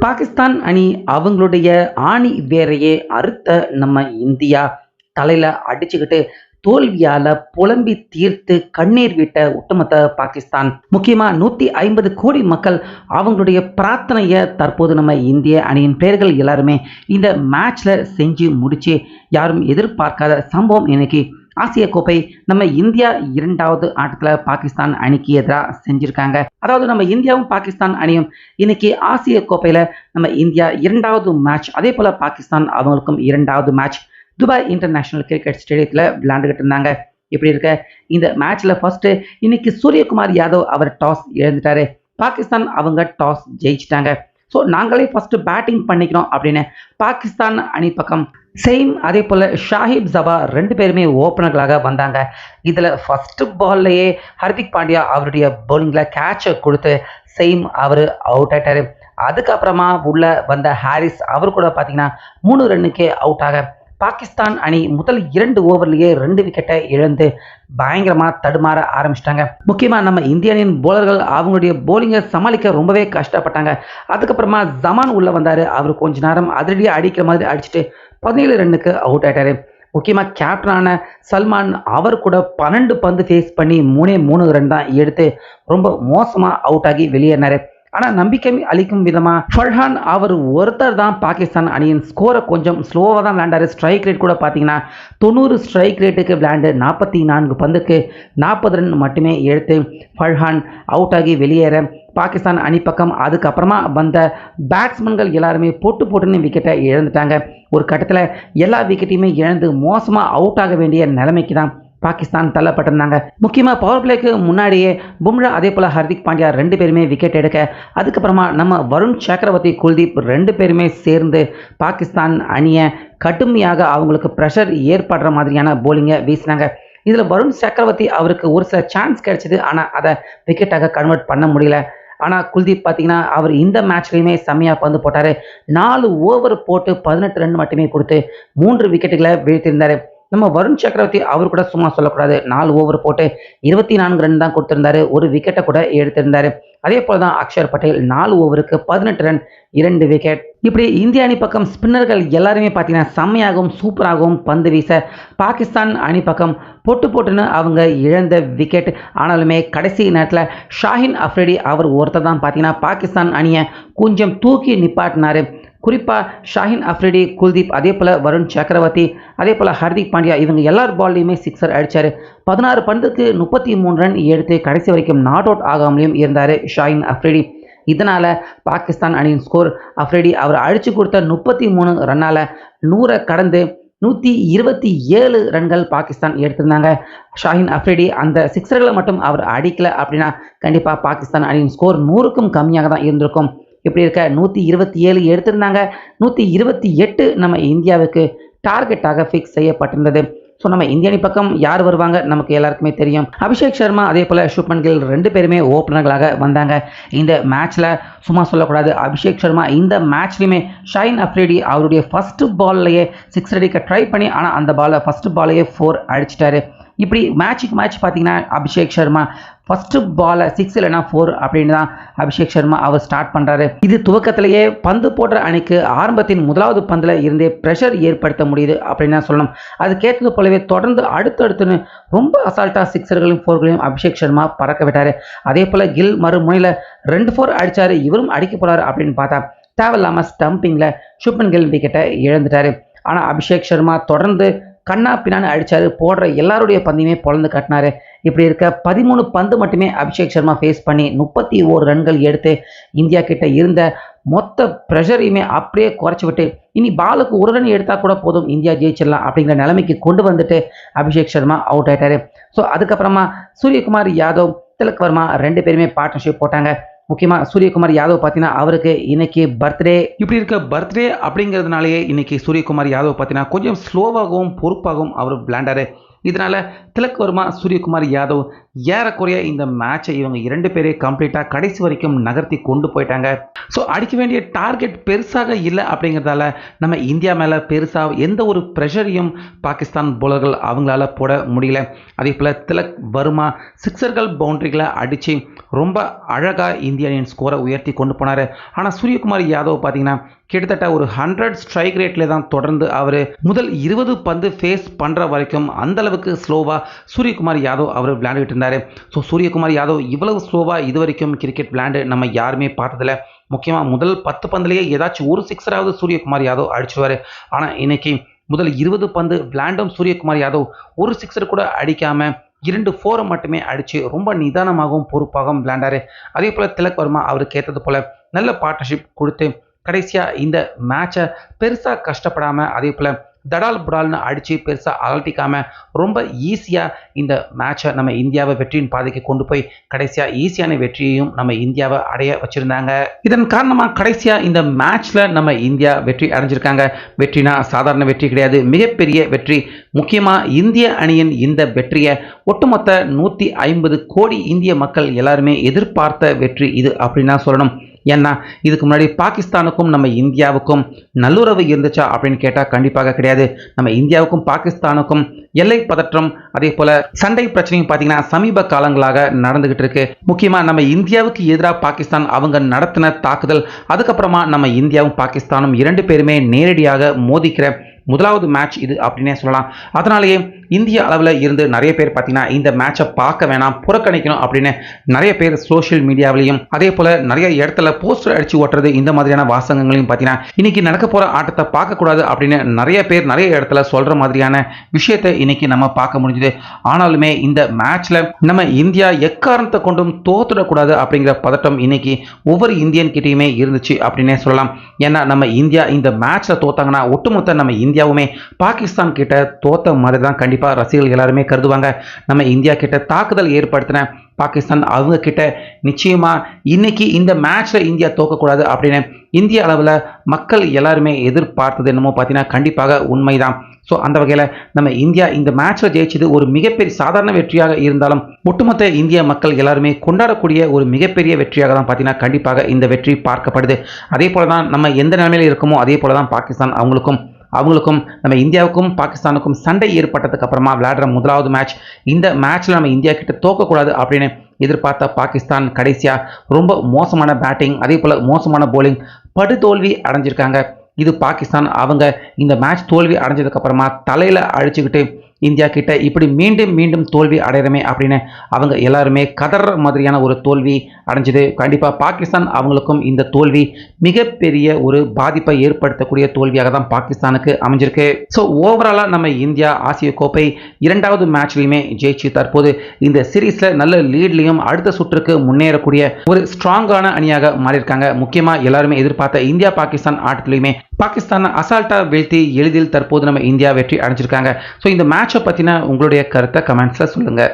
பாகிஸ்தான் அணி அவங்களுடைய ஆணி வேறையே அறுத்த நம்ம இந்தியா. தலையில அடிச்சுக்கிட்டு தோல்வியால புலம்பி தீர்த்து கண்ணீர் விட்ட ஒட்டுமொத்த பாகிஸ்தான். முக்கியமா நூத்தி ஐம்பது கோடி மக்கள் அவங்களுடைய பிரார்த்தனையை தற்போது நம்ம இந்திய அணியின் பேர்கள் எல்லாருமே இந்த மேட்ச்ல செஞ்சு முடிச்சு யாரும் எதிர்பார்க்காத சம்பவம் இன்னைக்கு ஆசிய கோப்பை நம்ம இந்தியா இரண்டாவது ஆட்டத்தில் பாகிஸ்தான் அணிக்கு எதிராக செஞ்சுருக்காங்க. அதாவது நம்ம இந்தியாவும் பாகிஸ்தான் அணியும் இன்னைக்கு ஆசிய கோப்பையில் நம்ம இந்தியா இரண்டாவது மேட்ச் அதே போல் பாகிஸ்தான் அவங்களுக்கும் இரண்டாவது மேட்ச் துபாய் இன்டர்நேஷனல் கிரிக்கெட் ஸ்டேடியத்தில் விளையாண்டுக்கிட்டு இருந்தாங்க. இப்படி இருக்க? இந்த மேட்ச்ல ஃபர்ஸ்ட்டு இன்னைக்கு சூரியகுமார் யாதவ் அவர் டாஸ் இழந்துட்டாரு. பாகிஸ்தான் அவங்க டாஸ் ஜெயிச்சிட்டாங்க. ஸோ நாங்களே ஃபர்ஸ்ட் பேட்டிங் பண்ணிக்கிறோம் அப்படின்னு பாகிஸ்தான் அணி பக்கம் சேம் அதே போல் ஷாஹிப் ஜபா ரெண்டு பேருமே ஓப்பனர்களாக வந்தாங்க. இதில் ஃபஸ்ட்டு பால்லையே ஹர்திக் பாண்டியா அவருடைய பவுலிங்கில் கேட்சை கொடுத்து சேம் அவர் அவுட் ஆகிட்டார் அதுக்கப்புறமா உள்ள வந்த ஹாரிஸ் அவர் கூட பார்த்தீங்கன்னா மூணு ரன்னுக்கே அவுட் ஆக பாகிஸ்தான் அணி முதல் இரண்டு ஓவர்லேயே ரெண்டு விக்கெட்டை இழந்து பயங்கரமாக தடுமாற ஆரம்பிச்சிட்டாங்க. முக்கியமாக நம்ம இந்திய அணியின் போலர்கள் அவங்களுடைய போலிங்கை சமாளிக்க ரொம்பவே கஷ்டப்பட்டாங்க. அதுக்கப்புறமா ஜமான் உள்ளே வந்தார். அவர் கொஞ்ச நேரம் அதிரடியாக அடிக்கிற மாதிரி அடிச்சுட்டு பதினேழு ரன்னுக்கு அவுட் ஆயிட்டாரு. முக்கியமாக கேப்டனான சல்மான் அவர் கூட பன்னெண்டு பந்து ஃபேஸ் பண்ணி மூணே மூணு ரன் தான் எடுத்து ரொம்ப மோசமாக அவுட் ஆகி வெளியேறினார். ஆனால் நம்பிக்கை அளிக்கும் விதமாக ஃபர்ஹான் அவர் ஒருத்தர் தான் பாகிஸ்தான் அணியின் ஸ்கோரை கொஞ்சம் ஸ்லோவாக தான் விளாண்டார் ஸ்ட்ரைக் ரேட் கூட பார்த்தீங்கன்னா தொண்ணூறு ஸ்ட்ரைக் ரேட்டுக்கு விளையாண்டு நாற்பத்தி நான்கு பந்துக்கு நாற்பது ரன் மட்டுமே எடுத்து ஃபர்ஹான் அவுட் ஆகி வெளியேற பாகிஸ்தான் அணி பக்கம். அதுக்கப்புறமா வந்த பேட்ஸ்மேன்கள் எல்லாருமே போட்டு போட்டுன்னு விக்கெட்டை இழந்துட்டாங்க. ஒரு கட்டத்தில் எல்லா விக்கெட்டையுமே இழந்து மோசமாக அவுட் ஆக வேண்டிய நிலைமைக்கு தான் பாகிஸ்தான் தள்ளப்பட்டிருந்தாங்க. முக்கியமாக பவர் பிளேக்கு முன்னாடியே பும்ரா அதே போல் ஹர்திக் பாண்டியா ரெண்டு பேருமே விக்கெட் எடுக்க அதுக்கப்புறமா நம்ம வருண் சக்கரவர்த்தி குல்தீப் ரெண்டு பேருமே சேர்ந்து பாகிஸ்தான் அணியை கடுமையாக அவங்களுக்கு ப்ரெஷர் ஏற்படுற மாதிரியான போலிங்கை வீசினாங்க. இதில் வருண் சக்கரவர்த்தி அவருக்கு ஒரு சில சான்ஸ் கிடைச்சிது ஆனால் அதை விக்கெட்டாக கன்வெர்ட் பண்ண முடியல. ஆனால் குல்தீப் பார்த்தீங்கன்னா அவர் இந்த மேட்ச்லையுமே செம்மையாக பந்து போட்டார். நாலு ஓவர் போட்டு பதினெட்டு ரன் மட்டுமே கொடுத்து மூன்று விக்கெட்டுகளை வீழ்த்தியிருந்தார். நம்ம வருண் சக்கரவர்த்தி அவர் கூட சும்மா சொல்லக்கூடாது. நாலு ஓவர் போட்டு இருபத்தி நான்கு ரன் தான் கொடுத்திருந்தாரு. ஒரு விக்கெட்டை கூட எடுத்திருந்தாரு. அதே போல் தான் அக்ஷர் பட்டேல் நாலு ஓவருக்கு பதினெட்டு ரன் இரண்டு விக்கெட் இப்படி இந்திய அணி பக்கம் ஸ்பின்னர்கள் எல்லாருமே பார்த்தீங்கன்னா செம்மையாகவும் சூப்பராகவும் பந்து வீச பாகிஸ்தான் அணி பக்கம் பொட்டு பொட்டுன்னு அவங்க இழந்த விக்கெட் ஆனாலுமே கடைசி நேரத்தில் ஷாஹின் அஃப்ரிடி அவர் ஒருத்தர் தான் பார்த்தீங்கன்னா பாகிஸ்தான் அணியை கொஞ்சம் தூக்கி நிப்பாட்டினாரு. குறிப்பாக ஷாஹின் அஃப்ரிடி குல்தீப் அதே போல் வருண் சக்கரவர்த்தி அதே போல் ஹர்திக் பாண்டியா இவங்க எல்லார் பால்லையுமே சிக்ஸர் அடித்தார் பதினாறு பந்துக்கு முப்பத்தி மூணு ரன் எடுத்து கடைசி வரைக்கும் நாட் அவுட் ஆகாமலையும் இருந்தார் ஷாஹின் அஃப்ரிடி. இதனால் பாகிஸ்தான் அணியின் ஸ்கோர் அஃப்ரிடி அவர் அழிச்சு கொடுத்த முப்பத்தி மூணு ரன்னால் நூறை கடந்து நூற்றி இருபத்தி ஏழு ரன்கள் பாகிஸ்தான் எடுத்திருந்தாங்க. ஷாஹின் அஃப்ரிடி அந்த சிக்ஸர்களை மட்டும் அவர் அடிக்கலை அப்படின்னா கண்டிப்பாக பாகிஸ்தான் அணியின் ஸ்கோர் நூறுக்கும் கம்மியாக தான் இருந்திருக்கும். இப்படி இருக்க? நூற்றி இருபத்தி ஏழு எடுத்திருந்தாங்க. நூற்றி இருபத்தி எட்டு நம்ம இந்தியாவுக்கு டார்கெட்டாக ஃபிக்ஸ் செய்யப்பட்டிருந்தது. ஸோ நம்ம இந்திய அணி பக்கம் யார் வருவாங்க? நமக்கு எல்லாருக்குமே தெரியும். அபிஷேக் சர்மா அதே போல் சுப்மன் கில் ரெண்டு பேருமே ஓப்பனர்களாக வந்தாங்க. இந்த மேட்ச்சில் சும்மா சொல்லக்கூடாது. அபிஷேக் சர்மா இந்த மேட்ச்லையுமே ஷைன் அப்ரிடி அவருடைய ஃபஸ்ட்டு பால்லையே சிக்ஸ் அடிக்க ட்ரை பண்ணி ஆனால் அந்த பாலை ஃபஸ்ட்டு பாலையே ஃபோர் அடிச்சிட்டாரு. இப்படி மேட்சுக்கு மேட்ச் பார்த்தீங்கன்னா அபிஷேக் சர்மா ஃபஸ்ட்டு பாலை சிக்ஸ் இல்லைனா ஃபோர் அப்படின்னு தான் அபிஷேக் சர்மா அவர் ஸ்டார்ட் பண்ணுறாரு இது துவக்கத்திலேயே பந்து போடுற அணிக்கு ஆரம்பத்தின் முதலாவது பந்தில் இருந்தே ப்ரெஷர் ஏற்படுத்த முடியுது அப்படின்னு தான் சொல்லணும். அதுக்கேற்றது போலவே தொடர்ந்து அடுத்தடுத்துன்னு ரொம்ப அசால்ட்டாக சிக்ஸர்களையும் ஃபோர்களையும் அபிஷேக் சர்மா பறக்க விட்டார். அதே போல் கில் மறுமுனையில் ரெண்டு ஃபோர் அடித்தார் இவரும் அடிக்க போகிறாரு அப்படின்னு பார்த்தா தேவையில்லாமல் ஸ்டம்பிங்கில் சுப்பன் கில் விக்கெட்டை இழந்துட்டார். ஆனால் அபிஷேக் சர்மா தொடர்ந்து கண்ணா பின்னான்னு அடித்தார் போடுற எல்லாருடைய பந்தையுமே பொழந்து கட்டினாரு. இப்படி இருக்க பதிமூணு பந்து மட்டுமே அபிஷேக் சர்மா ஃபேஸ் பண்ணி முப்பத்தி ஓரு ரன்கள் எடுத்து இந்தியா கிட்ட இருந்த மொத்த ப்ரெஷரையுமே அப்படியே குறைச்சி விட்டு இனி பாலுக்கு ஒரு ரன் எடுத்தால் கூட போதும் இந்தியா ஜெயிச்சிடலாம் அப்படிங்கிற நிலைமைக்கு கொண்டு வந்துட்டு அபிஷேக் சர்மா அவுட் ஆயிட்டாரு. ஸோ அதுக்கப்புறமா சூரியகுமார் யாதவ் திலக் வர்மா ரெண்டு பேருமே பார்ட்னர்ஷிப் போட்டாங்க. முக்கியமாக சூரியகுமார் யாதவ் பார்த்தீங்கன்னா அவருக்கு இன்னைக்கு பர்த்டே இப்படி இருக்க பர்த்டே அப்படிங்கிறதுனாலேயே இன்னைக்கு சூரியகுமார் யாதவ் பார்த்தீங்கன்னா கொஞ்சம் ஸ்லோவாகவும் பொறுப்பாகவும் அவர் விளையாண்டாரு இதனால் திலக் வர்மா சூரியகுமார் யாதவ் ஏறக்குறைய இந்த மேட்சை இவங்க இரண்டு பேரே கம்ப்ளீட்டாக கடைசி வரைக்கும் நகர்த்தி கொண்டு போயிட்டாங்க. ஸோ அடிக்க வேண்டிய டார்கெட் பெருசாக இல்லை அப்படிங்கிறதால நம்ம இந்தியா மேலே பெருசாக எந்த ஒரு ப்ரெஷரையும் பாகிஸ்தான் போலர்கள் அவங்களால போட முடியல. அதே போல் திலக் வர்மா சிக்ஸர்கள் பவுண்ட்ரிகளை அடித்து ரொம்ப அழகாக இந்திய அணியின் ஸ்கோரை உயர்த்தி கொண்டு போனார். ஆனால் சூரியகுமார் யாதவ் பார்த்தீங்கன்னா கிட்டத்தட்ட ஒரு ஹண்ட்ரட் ஸ்ட்ரைக் ரேட்டில் தான் தொடர்ந்து அவர் முதல் இருபது பந்து ஃபேஸ் பண்ணுற வரைக்கும் அந்தளவு அளவுக்கு ஸ்லோவாக சூரியகுமார் யாதவ் அவர் விளையாண்டுட்டு இருந்தார் ஸோ சூரியகுமார் யாதவ் இவ்வளவு ஸ்லோவாக இது வரைக்கும் கிரிக்கெட் விளையாண்டு நம்ம யாருமே பார்த்ததில்ல. முக்கியமாக முதல் பத்து பந்துலேயே ஏதாச்சும் ஒரு சிக்ஸராவது சூரியகுமார் யாதவ் அடிச்சிருவார். ஆனால் இன்னைக்கு முதல் இருபது பந்து விளையாண்டும் சூரியகுமார் யாதவ் ஒரு சிக்ஸர் கூட அடிக்காமல் இரண்டு ஃபோரை மட்டுமே அடித்து ரொம்ப நிதானமாகவும் பொறுப்பாகவும் விளையாண்டாரு. அதே போல் திலக் வர்மா அவருக்கு ஏற்றது போல் நல்ல பார்ட்னர்ஷிப் கொடுத்து கடைசியாக இந்த மேட்சை பெருசாக கஷ்டப்படாமல் அதே போல் தடால் புடால்னு அடித்து பெருசாக அகழ்த்திக்காமல் ரொம்ப ஈஸியாக இந்த மேட்சை நம்ம இந்தியாவை வெற்றியின் பாதைக்கு கொண்டு போய் கடைசியாக ஈஸியான வெற்றியையும் நம்ம இந்தியாவை அடைய வச்சுருந்தாங்க. இதன் காரணமாக கடைசியாக இந்த மேட்ச்சில் நம்ம இந்தியா வெற்றி அடைஞ்சிருக்காங்க. வெற்றினா சாதாரண வெற்றி கிடையாது. மிகப்பெரிய வெற்றி. முக்கியமாக இந்திய அணியின் இந்த வெற்றியை ஒட்டுமொத்த நூற்றி ஐம்பது கோடி இந்திய மக்கள் எல்லாருமே எதிர்பார்த்த வெற்றி இது அப்படின்னு தான் சொல்லணும். ஏன்னா இதுக்கு முன்னாடி பாகிஸ்தானுக்கும் நம்ம இந்தியாவுக்கும் நல்லுறவு இருந்துச்சா அப்படின்னு கேட்டால் கண்டிப்பாக கிடையாது. நம்ம இந்தியாவுக்கும் பாகிஸ்தானுக்கும் எல்லை பதற்றம் அதே போல சண்டை பிரச்சனையும் பார்த்தீங்கன்னா சமீப காலங்களாக நடந்துகிட்டு இருக்கு. முக்கியமாக நம்ம இந்தியாவுக்கு எதிராக பாகிஸ்தான் அவங்க நடத்தின தாக்குதல் அதுக்கப்புறமா நம்ம இந்தியாவும் பாகிஸ்தானும் இரண்டு பேருமே நேரடியாக மோதிக்கிற முதலாவது மேட்ச் இது அப்படின்னே சொல்லலாம். அதனாலேயே இந்திய அளவில் இருந்து நிறைய பேர் பார்த்தீங்கன்னா இந்த மேட்சை பார்க்க வேணாம் புறக்கணிக்கணும் அப்படின்னு நிறைய பேர் சோஷியல் மீடியாவிலையும் அதே போல் நிறைய இடத்துல போஸ்டர் அடிச்சு ஓட்டுறது இந்த மாதிரியான வாசகங்களையும் பார்த்தீங்கன்னா இன்னைக்கு நடக்க போகிற ஆட்டத்தை பார்க்கக்கூடாது அப்படின்னு நிறைய பேர் நிறைய இடத்துல சொல்கிற மாதிரியான விஷயத்தை இன்னைக்கு நம்ம பார்க்க முடிஞ்சுது. ஆனாலுமே இந்த மேட்ச்சில் நம்ம இந்தியா எக்காரணத்தை கொண்டும் தோத்துடக்கூடாது அப்படிங்கிற பதட்டம் இன்னைக்கு ஒவ்வொரு இந்தியன் கிட்டேயுமே இருந்துச்சு அப்படின்னே சொல்லலாம். ஏன்னா நம்ம இந்தியா இந்த மேட்ச்சில் தோத்தாங்கன்னா ஒட்டுமொத்த நம்ம இந்தியாவுமே பாகிஸ்தான் கிட்ட தோத்த மாதிரி தான் கண்டிப்பாக ரசிகர்கள் எல்லாருமே கருதுவாங்க. நம்ம இந்தியா கிட்ட தாக்குதல் ஏற்படுத்தின பாகிஸ்தான் அவங்க கிட்ட நிச்சயமாக இன்னைக்கு இந்த மேட்ச்சில் இந்தியா தோக்கக்கூடாது அப்படின்னு இந்திய அளவில் மக்கள் எல்லாருமே எதிர்பார்த்தது என்னமோ பார்த்தீங்கன்னா கண்டிப்பாக உண்மைதான். ஸோ அந்த வகையில் நம்ம இந்தியா இந்த மேட்ச்சில் ஜெயிச்சது ஒரு மிகப்பெரிய சாதாரண வெற்றியாக இருந்தாலும் ஒட்டுமொத்த இந்திய மக்கள் எல்லாருமே கொண்டாடக்கூடிய ஒரு மிகப்பெரிய வெற்றியாக தான் பார்த்தீங்கன்னா கண்டிப்பாக இந்த வெற்றி பார்க்கப்படுது. அதே போல தான் நம்ம எந்த நிலைமையில் இருக்கோமோ அதே போல தான் பாகிஸ்தான் அவங்களுக்கும் அவங்களுக்கும் நம்ம இந்தியாவுக்கும் பாகிஸ்தானுக்கும் சண்டை ஏற்பட்டதுக்கு அப்புறமா விளையாடுற முதலாவது மேட்ச் இந்த மேட்ச்சில் நம்ம இந்தியா கிட்ட தோக்கக்கூடாது அப்படின்னு எதிர்பார்த்த பாகிஸ்தான் கடைசியாக ரொம்ப மோசமான பேட்டிங் அதே போல் மோசமான போலிங் படுதோல்வி அடைஞ்சிருக்காங்க. இது பாகிஸ்தான் அவங்க இந்த மேட்ச் தோல்வி அடைஞ்சதுக்கப்புறமா தலையில் அழிச்சுக்கிட்டு இந்தியா கிட்ட இப்படி மீண்டும் மீண்டும் தோல்வி அடையிறமே அப்படின்னு அவங்க எல்லாருமே கதற மாதிரியான ஒரு தோல்வி அடைஞ்சது. கண்டிப்பாக பாகிஸ்தான் அவங்களுக்கும் இந்த தோல்வி மிகப்பெரிய ஒரு பாதிப்பை ஏற்படுத்தக்கூடிய தோல்வியாக தான் பாகிஸ்தானுக்கு அமைஞ்சிருக்கு. ஸோ ஓவராலாக நம்ம இந்தியா ஆசிய கோப்பை இரண்டாவது மேட்ச்லையுமே ஜெயிச்சு தற்போது இந்த சீரீஸில் நல்ல லீட்லையும் அடுத்த சுற்றுக்கு முன்னேறக்கூடிய ஒரு ஸ்ட்ராங்கான அணியாக மாறியிருக்காங்க. முக்கியமாக எல்லாருமே எதிர்பார்த்த இந்தியா பாகிஸ்தான் ஆட்டத்திலையுமே பாகிஸ்தானை அசால்ட்டாக வீழ்த்தி எளிதில் தற்போது நம்ம இந்தியா வெற்றி அடைஞ்சிருக்காங்க. ஸோ இந்த மேட்ச் மேட்சை பற்றின உங்களுடைய கருத்தை கமெண்ட்ஸில் சொல்லுங்கள்